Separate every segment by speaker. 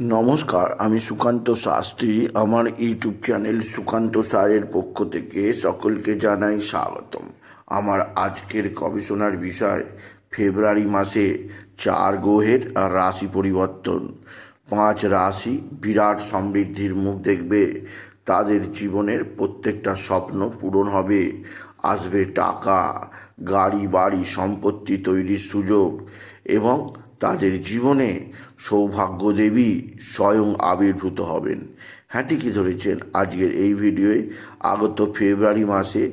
Speaker 1: নমস্কার, আমি সুকান্ত শাস্ত্রী। আমার ইউটিউব চ্যানেল সুকান্ত সারের পক্ষ থেকে সকলকে জানাই স্বাগতম। আমার আজকের গবেষণার বিষয়, ফেব্রুয়ারি মাসে চার গ্রহের রাশি পরিবর্তন। পাঁচ রাশি বিরাট সমৃদ্ধির মুখ দেখবে। তাদের জীবনের প্রত্যেকটা স্বপ্ন পূরণ হবে। আসবে টাকা গাড়ি বাড়ি সম্পত্তি তৈরির সুযোগ এবং তাদের জীবনে সৌভাগ্য দেবী স্বয়ং আবির্ভূত হবেন। হ্যাঁ ঠিকই ধরেছেন আজকের এই ভিডিওয়ে? আগত ফেব্রুয়ারি মাসে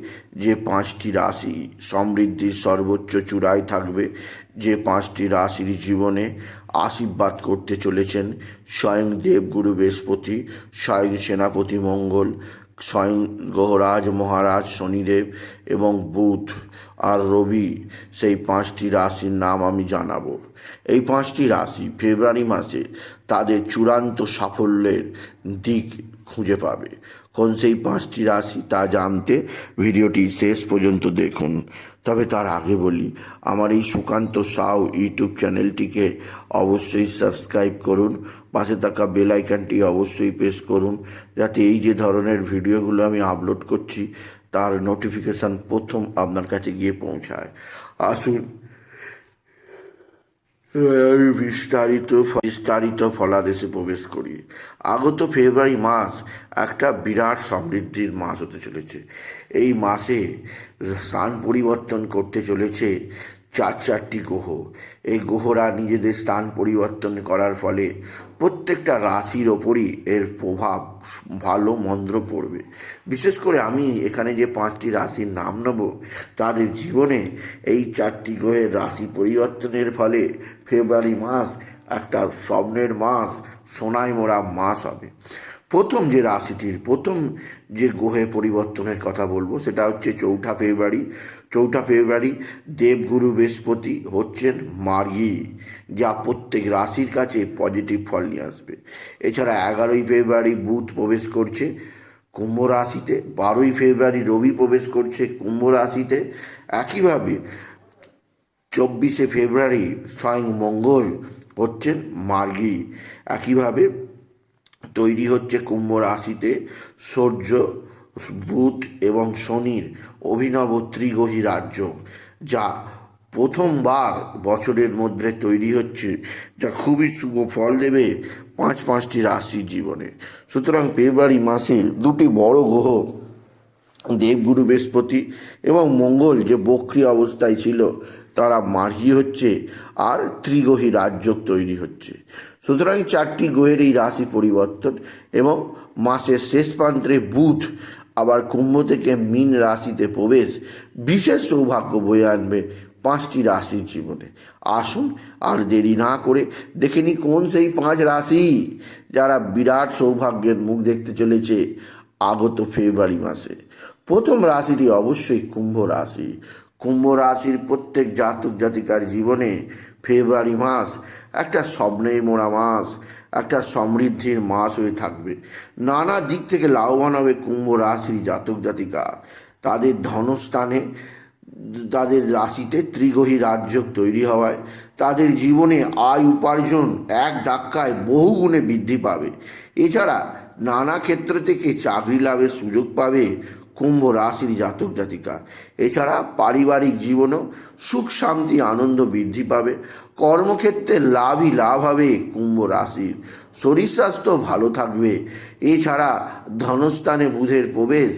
Speaker 1: যে পাঁচটি রাশি সমৃদ্ধির সর্বোচ্চ চূড়ায় থাকবে, যে পাঁচটি রাশির জীবনে আশীর্বাদ করতে চলেছেন স্বয়ং দেবগুরু বৃহস্পতি, স্বয়ং সেনাপতি মঙ্গল, স্বয়ং গ্রহরাজ মহারাজ শনিদেব এবং বুধ। আর রবি, সেই পাঁচটি রাশির নাম আমি জানাব। এই পাঁচটি রাশি ফেব্রুয়ারি মাসে তাদের চূড়ান্ত সাফল্যের দিক খুঁজে পাবে। কোন সেই পাঁচটি রাশি তা জানতে ভিডিওটি শেষ পর্যন্ত দেখুন। তবে তার আগে বলি, আমার এই সুকান্ত সাউ ইউটিউব চ্যানেলটিকে অবশ্যই সাবস্ক্রাইব করুন। পাশে থাকা বেল অবশ্যই প্রেস করুন। যাতে এই যে ধরনের ভিডিওগুলো আমি আপলোড করছি তার নোটিফিকেশান প্রথম আপনার কাছে গিয়ে পৌঁছায়। আসুন। আমি বিস্তারিত বিস্তারিত ফলাদেশে প্রবেশ করি। আগত ফেব্রুয়ারি মাস একটা বিরাট সমৃদ্ধির মাস হতে চলেছে। এই মাসে স্থান পরিবর্তন করতে চলেছে চার চারটি গ্রহ এই গ্রহরা নিজেদের স্থান পরিবর্তন করার ফলে প্রত্যেকটা রাশির ওপরই এর প্রভাব ভালো মন্দ পড়বে। বিশেষ করে আমি এখানে যে পাঁচটি রাশির নাম নেব, তাদের জীবনে এই চারটি গ্রহের রাশি পরিবর্তনের ফলে ফেব্রুয়ারি মাস একটা স্বপ্নের মাস সোনায় মোড়া মাস হবে। প্রথম যে রাশিটির, প্রথম যে গ্রহের পরিবর্তনের কথা বলব, সেটা হচ্ছে চৌঠা ফেব্রুয়ারি। চৌঠা ফেব্রুয়ারি দেবগুরু বৃহস্পতি হচ্ছেন মার্গি যা প্রত্যেক রাশির কাছে পজিটিভ ফল নিয়ে আসবে। এছাড়া এগারোই ফেব্রুয়ারি বুধ প্রবেশ করছে কুম্ভ রাশিতে, বারোই ফেব্রুয়ারি রবি প্রবেশ করছে কুম্ভ রাশিতে। একইভাবে চব্বিশে ফেব্রুয়ারি স্বয়ং মঙ্গল হচ্ছেন মার্গী। একইভাবে তৈরি হচ্ছে কুম্ভ রাশিতে সূর্য, বুধ এবং শনির অভিনব ত্রিগ্রহী রাজ্য, যা প্রথমবার বছরের মধ্যে তৈরি হচ্ছে, যা খুবই শুভ ফল দেবে পাঁচ পাঁচটি রাশির জীবনে। সুতরাং ফেব্রুয়ারি মাসে দুটি বড় গ্রহ, দেবগুরু বৃহস্পতি এবং মঙ্গল, যে বক্রি অবস্থায় ছিল তারা মার্গী হচ্ছে আর ত্রিগ্রহী রাজ্য তৈরি হচ্ছে। সুতরাং চারটি গ্রহের এই রাশি পরিবর্তন এবং মাসের শেষ প্রান্তে বুধ আবার কুম্ভ থেকে মীন রাশিতে প্রবেশ বিশেষ সৌভাগ্য বয়ে আনবে পাঁচটি রাশির জীবনে। আসুন আর দেরি না করে দেখে নি কোন সেই পাঁচ রাশি যারা বিরাট সৌভাগ্যের মুখ দেখতে চলেছে আগত ফেব্রুয়ারি মাসে। প্রথম রাশিটি অবশ্যই কুম্ভ রাশি। কুম্ভ রাশির প্রত্যেক জাতক জাতিকার জীবনে ফেব্রুয়ারি মাস একটা স্বপ্নের মোড়া মাস, একটা সমৃদ্ধির মাস হয়ে থাকবে। নানা দিক থেকে লাভবান হবে কুম্ভ রাশির জাতক জাতিকা। তাদের ধনস্থানে, তাদের রাশিতে ত্রিগ্রহী রাজ্য তৈরি হওয়ায় তাদের জীবনে আয় উপার্জন এক ধাক্কায় বহুগুণে বৃদ্ধি পাবে। এছাড়া নানা ক্ষেত্র থেকে চাকরি লাভের সুযোগ পাবে কুম্ভ রাশির জাতক জাতিকা। এছাড়া পারিবারিক জীবনেও সুখ, শান্তি, আনন্দ বৃদ্ধি পাবে। কর্মক্ষেত্রে লাভই লাভ হবে কুম্ভ রাশির। শরীর স্বাস্থ্য ভালো থাকবে। এছাড়া ধনস্থানে বুধের প্রবেশ,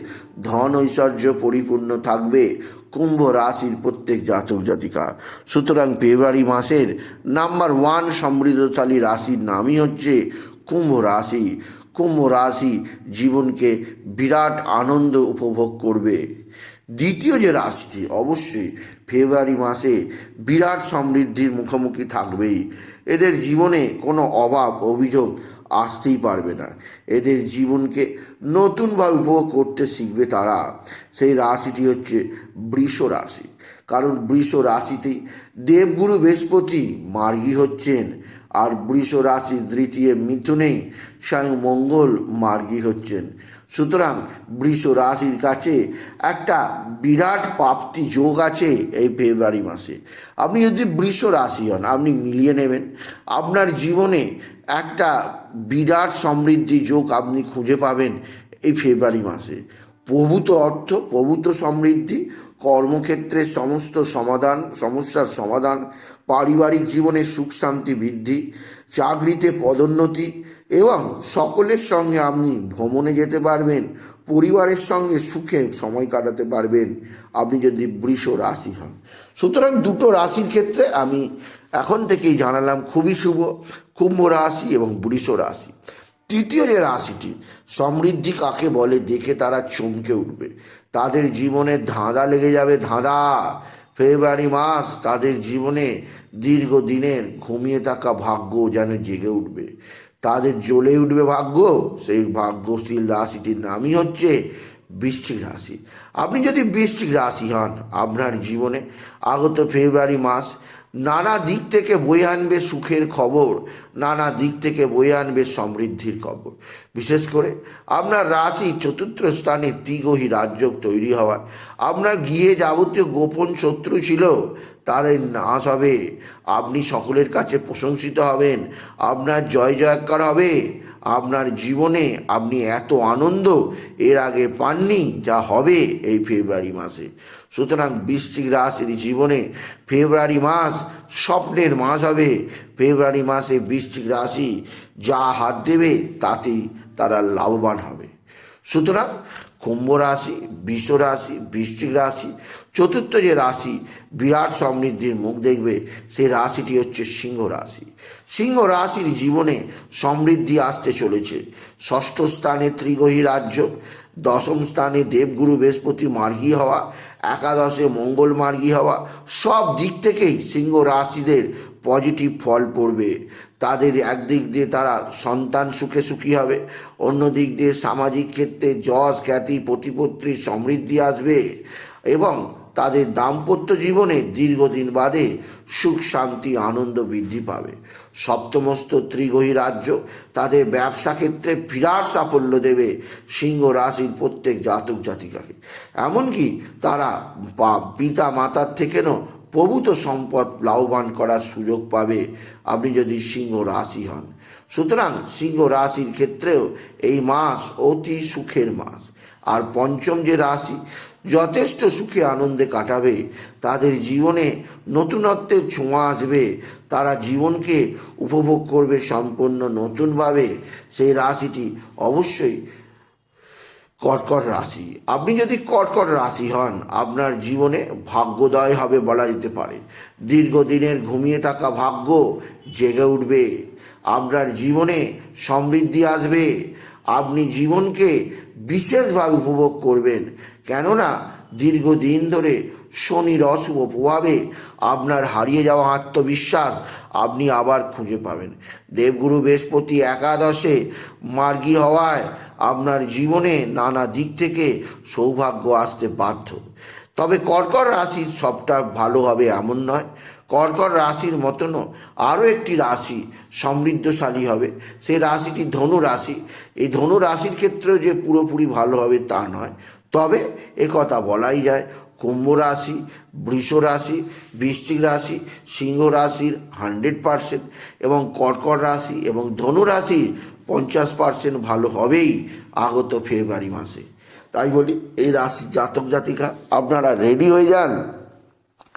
Speaker 1: ধন ঐশ্বর্য পরিপূর্ণ থাকবে কুম্ভ রাশির প্রত্যেক জাতক জাতিকা। সুতরাং ফেব্রুয়ারি মাসের নাম্বার ওয়ান সমৃদ্ধশালী রাশির নামই হচ্ছে কুম্ভ রাশি। কুম্ভ রাশি জীবনকে বিরাট আনন্দ উপভোগ করবে। দ্বিতীয় যে রাশিটি অবশ্যই ফেব্রুয়ারি মাসে বিরাট সমৃদ্ধির মুখোমুখি থাকবেই। এদের জীবনে কোনো অভাব, অভিযোগ আসতেই পারবে না। এদের জীবনকে নতুনভাবে উপভোগ করতে শিখবে তারা। সেই রাশিটি হচ্ছে বৃষ রাশি। কারণ বৃষ রাশিতে দেবগুরু বৃহস্পতি মার্গী হচ্ছেন। আর বৃষ রাশি তৃতীয় মিথুনেই স্বয়ং মঙ্গল মার্গী হচ্ছেন। সুতরাং বৃষ রাশির কাছে একটা বিরাট প্রাপ্তি যোগ আছে এই ফেব্রুয়ারি মাসে। আপনি যদি বৃষ রাশি হন, আপনি মিলিয়ে নেবেন। আপনার জীবনে একটা বিরাট সমৃদ্ধি যোগ আপনি খুঁজে পাবেন এই ফেব্রুয়ারি মাসে। প্রভূত অর্থ, প্রভূত সমৃদ্ধি কর্মক্ষেত্রের সমস্ত সমাধান, সমস্যার সমাধান, পারিবারিক জীবনে সুখ শান্তি বৃদ্ধি, চাকরিতে পদোন্নতি এবং সকলের সঙ্গে আপনি ভ্রমণে যেতে পারবেন, পরিবারের সঙ্গে সুখে সময় কাটাতে পারবেন। আপনি যদি বৃষ রাশি হন। সুতরাং দুটো রাশির ক্ষেত্রে আমি এখন থেকেই জানালাম খুবই শুভ, কুম্ভ রাশি এবং বৃষ রাশি। তৃতীয় যে রাশিটি, সমৃদ্ধি কাকে বলে দেখে তারা চমকে উঠবে। তাদের জীবনে ধাঁধা লেগে যাবে ধাঁধা। ফেব্রুয়ারি মাস তাদের জীবনে দীর্ঘদিনের ঘুমিয়ে থাকা ভাগ্য যেন জেগে উঠবে। তাদের জ্বলে উঠবে ভাগ্য। সেই ভাগ্যশীল রাশিটির নামই হচ্ছে বৃশ্চিক রাশি। আপনি যদি বৃশ্চিক রাশি হন আপনার জীবনে, আগত ফেব্রুয়ারি মাস নানা দিক থেকে বয়ে আনবে সুখের খবর, নানা দিক থেকে বয়ে আনবে সমৃদ্ধির খবর। বিশেষ করে আপনার রাশি চতুর্থ স্থানে ত্রিগহী রাজ্য তৈরি হওয়ায়। আপনার গিয়ে যাবতীয় গোপন শত্রু ছিল, তার নাশ হবে। আপনি সকলের কাছে প্রশংসিত হবেন, আপনার জয় জয়কার হবে। আপনার জীবনে আপনি এত আনন্দ এর আগে পাননি যা হবে এই ফেব্রুয়ারি মাসে। সুতরাং বৃশ্চিক রাশির জীবনে ফেব্রুয়ারি মাস স্বপ্নের মাস হবে। ফেব্রুয়ারি মাসে বৃশ্চিক রাশি যা হাত দেবে তাতেই তারা লাভবান হবে। সুতরাং কুম্ভ রাশি, বিশ্ব রাশি, বৃশ্চিক রাশি, চতুর্থ যে রাশি, বিরাট সমৃদ্ধির মুখ দেখবে সেই রাশিটি হচ্ছে সিংহ রাশি। সিংহ রাশির জীবনে সমৃদ্ধি আসতে চলেছে। ষষ্ঠ স্থানে ত্রিগহী রাজ্য, দশম স্থানে দেবগুরু বৃহস্পতি মার্গী হওয়া, একাদশে মঙ্গল মার্গী হওয়া, সব দিক থেকেই সিংহ রাশিদের পজিটিভ ফল পড়বে। তাদের একদিক দিয়ে তারা সন্তান সুখে সুখী হবে অন্য দিক দিয়ে সামাজিক ক্ষেত্রে যশ, খ্যাতি, প্রতিপত্তি, সমৃদ্ধি আসবে এবং তাদের দাম্পত্য জীবনে দীর্ঘদিন বাদে সুখ, শান্তি, আনন্দ বৃদ্ধি পাবে। সপ্তমস্ত ত্রিগহী রাজ্য, তাদের ব্যবসা ক্ষেত্রে বিরাট সাফল্য দেবে সিংহ রাশির প্রত্যেক জাতক জাতিকাকে। এমনকি তারা পিতা মাতার থেকেও প্রভূত সম্পদ লাভবান করার সুযোগ পাবে আপনি যদি সিংহ রাশি হন। সুতরাং সিংহ রাশির ক্ষেত্রেও এই মাস অতি সুখের মাস। আর পঞ্চম যে রাশি যথেষ্ট সুখে আনন্দে কাটাবে, তাদের জীবনে নতুনত্বের ছোঁয়া আসবে, তারা জীবনকে উপভোগ করবে সম্পূর্ণ নতুনভাবে, সেই রাশিটি অবশ্যই কর্কট রাশি। আপনি যদি কর্কট রাশি হন, আপনার জীবনে ভাগ্যোদয় হবে বলা যেতে পারে। দীর্ঘদিনের ঘুমিয়ে থাকা ভাগ্য জেগে উঠবে। আপনার জীবনে সমৃদ্ধি আসবে। আপনি জীবনকে বিশেষভাবে উপভোগ করবেন। কেননা, দীর্ঘদিন ধরে শনির অশুভ প্রভাবে আপনার হারিয়ে যাওয়া আত্মবিশ্বাস আপনি আবার খুঁজে পাবেন। দেবগুরু বৃহস্পতি একাদশে মার্গী হওয়ায় আপনার জীবনে নানা দিক থেকে সৌভাগ্য আসতে বাধ্য। তবে কর্কট রাশির সবটা ভালো হবে এমন নয়। কর্কট রাশির মতনও আরও একটি রাশি সমৃদ্ধশালী হবে। সেই রাশিটি ধনু রাশি। এই ধনু রাশির ক্ষেত্রেও যে পুরোপুরি ভালো হবে তা নয়। তবে কথা বলাই যায়, কুম্ভ রাশি, বৃষ রাশি, বৃশ্চিক রাশি, সিংহ রাশির হান্ড্রেড পারসেন্ট এবং কর্কট রাশি এবং ধনু রাশির পঞ্চাশ পার্সেন্ট ভালো হবেই আগত ফেব্রুয়ারি মাসে। তাই বলি, এই রাশি জাতক জাতিকা, আপনারা রেডি হয়ে যান।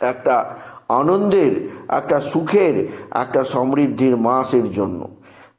Speaker 1: একটা আনন্দের, একটা সুখের, একটা সমৃদ্ধির মাসের জন্য।